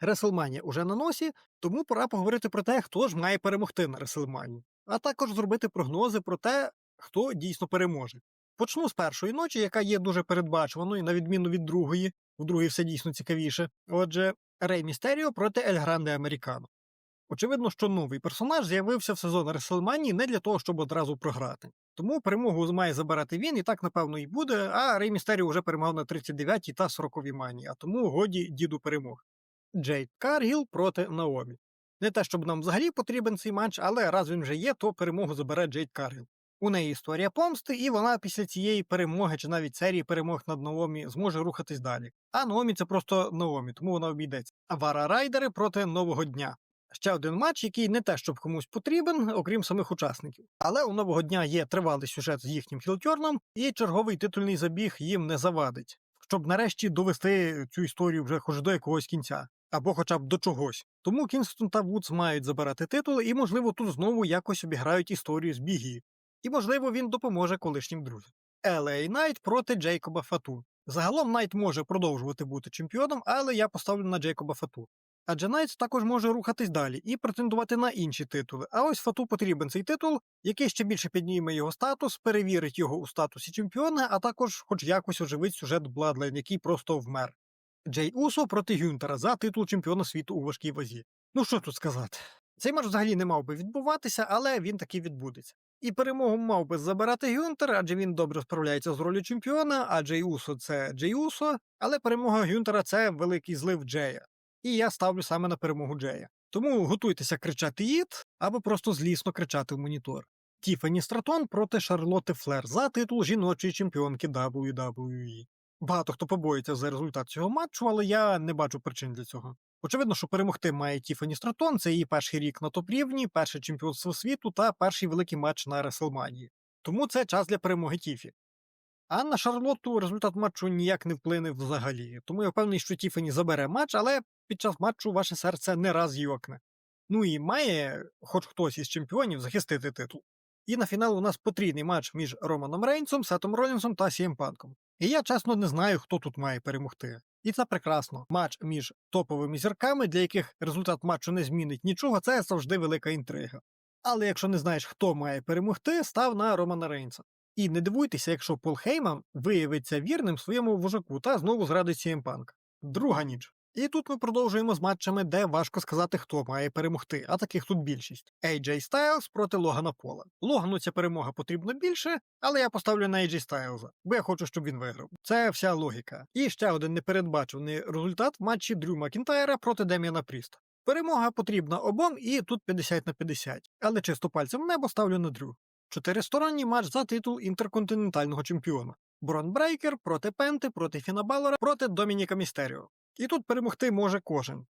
Реселманія уже на носі, тому пора поговорити про те, хто ж має перемогти на Реселманії, а також зробити прогнози про те, хто дійсно переможе. Почну з першої ночі, яка є дуже передбачуваною, на відміну від другої, в другій все дійсно цікавіше. Отже, Рей Містеріо проти Ель Гранде Американо. Очевидно, що новий персонаж з'явився в сезон Реселманії не для того, щоб одразу програти. Тому перемогу має забирати він, і так, напевно, і буде. А Рей Містеріо вже перемагав на 39-й та 40-й манії, а тому годі діду перемог. Джейд Каргіл проти Наомі. Не те, щоб нам взагалі потрібен цей матч, але раз він вже є, то перемогу забере Джейд Каргіл. У неї історія помсти, і вона після цієї перемоги чи навіть серії перемог над Наомі зможе рухатись далі. А Наомі це просто Наомі, тому вона обійдеться. А Вара Райдери проти нового дня. Ще один матч, який не те, щоб комусь потрібен, окрім самих учасників. Але у нового дня є тривалий сюжет з їхнім хілтьорном, і черговий титульний забіг їм не завадить, щоб нарешті довести цю історію вже хоч до якогось кінця, або хоча б до чогось. Тому Кінгстон та Вудс мають забирати титули, і, можливо, тут знову якось обіграють історію з бігі. І, можливо, він допоможе колишнім друзям. LA Найт проти Джейкоба Фату. Загалом Найт може продовжувати бути чемпіоном, але я поставлю на Джейкоба Фату. Адже Найт також може рухатись далі і претендувати на інші титули. А ось Фату потрібен цей титул, який ще більше підніме його статус, перевірить його у статусі чемпіона, а також хоч якось оживить сюжет Бладлайн, який просто вмер. Джей Усо проти Гюнтера за титул чемпіона світу у важкій вазі. Ну що тут сказати? Цей матч взагалі не мав би відбуватися, але він таки відбудеться. І перемогу мав би забирати Гюнтер, адже він добре справляється з ролью чемпіона, а Джей Усо це Джей Усо, але перемога Гюнтера це великий злив Джея. І я ставлю саме на перемогу Джея. Тому готуйтеся кричати їд або просто злісно кричати в монітор. Тіфані Стратон проти Шарлотти Флер за титул жіночої чемпіонки WWE. Багато хто побоїться за результат цього матчу, але я не бачу причин для цього. Очевидно, що перемогти має Тіфані Стратон, це її перший рік на топ-рівні, перше чемпіонство світу та перший великий матч на Реселманії. Тому це час для перемоги Тіфі. А на Шарлотту результат матчу ніяк не вплине взагалі, тому я впевнений, що Тіфані забере матч, але під час матчу ваше серце не раз йокне. Ну і має, хоч хтось із чемпіонів, захистити титул. І на фінал у нас потрійний матч між Романом Рейнсом, Сетом Ролінсом та Сієм Панком. І я чесно не знаю, хто тут має перемогти. І це прекрасно. Матч між топовими зірками, для яких результат матчу не змінить нічого, це завжди велика інтрига. Але якщо не знаєш, хто має перемогти, став на Романа Рейнса. І не дивуйтеся, якщо Пол Хейман виявиться вірним своєму вожаку та знову зрадить сіємпанк. Друга ніч. І тут ми продовжуємо з матчами, де важко сказати, хто має перемогти, а таких тут більшість. AJ Styles проти Логана Пола. Логану ця перемога потрібна більше, але я поставлю на AJ Styles, бо я хочу, щоб він виграв. Це вся логіка. І ще один непередбачений результат в матчі Дрю Макінтайра проти Дем'яна Пріста. Перемога потрібна обом, і тут 50 на 50. Але чисто пальцем в небо ставлю на Дрю. Чотиристоронній матч за титул інтерконтинентального чемпіона. Брон Брейкер проти Пенти, проти Фінабалора, проти Домініка Містеріо. І тут перемогти може кожен.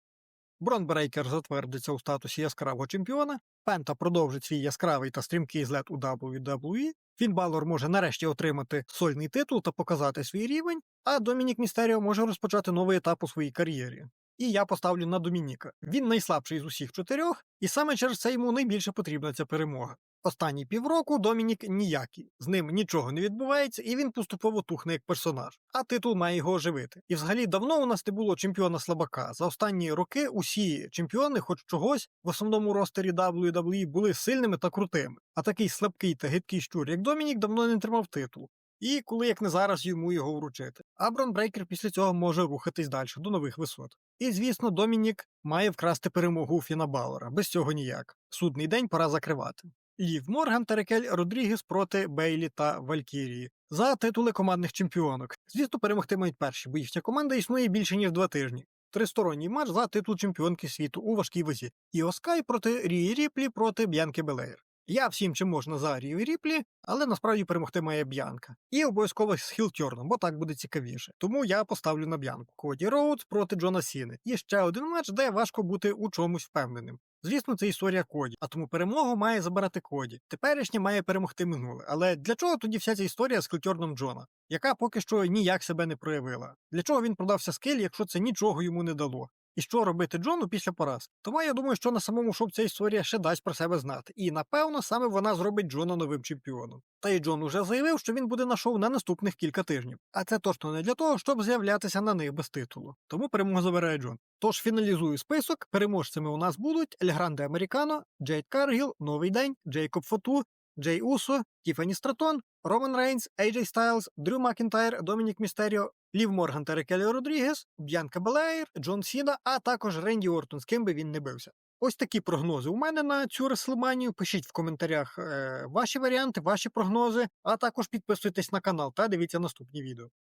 Брон Брейкер затвердиться у статусі яскравого чемпіона, Пента продовжить свій яскравий та стрімкий злет у WWE, Фінбалор може нарешті отримати сольний титул та показати свій рівень, а Домінік Містеріо може розпочати новий етап у своїй кар'єрі. І я поставлю на Домініка. Він найслабший з усіх чотирьох, і саме через це йому найбільше потрібна ця перемога. Останні півроку Домінік ніякий, з ним нічого не відбувається, і він поступово тухне як персонаж, а титул має його оживити. І взагалі давно у нас не було чемпіона слабака. За останні роки усі чемпіони, хоч чогось, в основному ростері WWE були сильними та крутими. А такий слабкий та гидкий щур, як Домінік, давно не тримав титул. І коли як не зараз йому його вручити. А Брон Брейкер після цього може рухатись далі до нових висот. І звісно, Домінік має вкрасти перемогу у Фіна Балора. Без цього ніяк. Судний день пора закривати. Лів Морган та Рекель Родрігес проти Бейлі та Валькірії за титули командних чемпіонок. Звісно, перемогти мають перші, бо їхня команда існує більше ніж два тижні. Тристоронній матч за титул чемпіонки світу у важкій вазі. Іо Скай проти Рії Ріплі проти Б'янки Белеєр. Я всім чим можна за Рію Ріплі, але насправді перемогти має Б'янка. І обов'язково з хілтьорном, бо так буде цікавіше. Тому я поставлю на Б'янку. Коді Роудс проти Джона Сіни. І ще один матч, де важко бути у чомусь впевненим. Звісно, це історія Коді, а тому перемогу має забирати Коді. Теперішнє має перемогти минуле. Але для чого тоді вся ця історія з хілтьорном Джона, яка поки що ніяк себе не проявила? Для чого він продався скелі, якщо це нічого йому не дало? І що робити Джону після поразки. Тому я думаю, що на самому шоу ця історія ще дасть про себе знати. І напевно саме вона зробить Джона новим чемпіоном. Та й Джон уже заявив, що він буде на шоу на наступних кілька тижнів. А це точно не для того, щоб з'являтися на них без титулу. Тому перемогу забирає Джон. Тож фіналізую список. Переможцями у нас будуть Ель Гранде Американо, Джейд Каргіл, Новий День, Джейкоб Фоту, Джей Усо, Тіфані Стратон, Роман Рейнс, Ейджей Стайлз, Дрю Макінтайр, Домінік Містеріо, Лів Морган та Рекелі Родрігес, Б'янка Белеєр, Джон Сіна, а також Ренді Ортон, з ким би він не бився. Ось такі прогнози у мене на цю Реслманію. Пишіть в коментарях е, ваші варіанти, ваші прогнози, а також підписуйтесь на канал та дивіться наступні відео.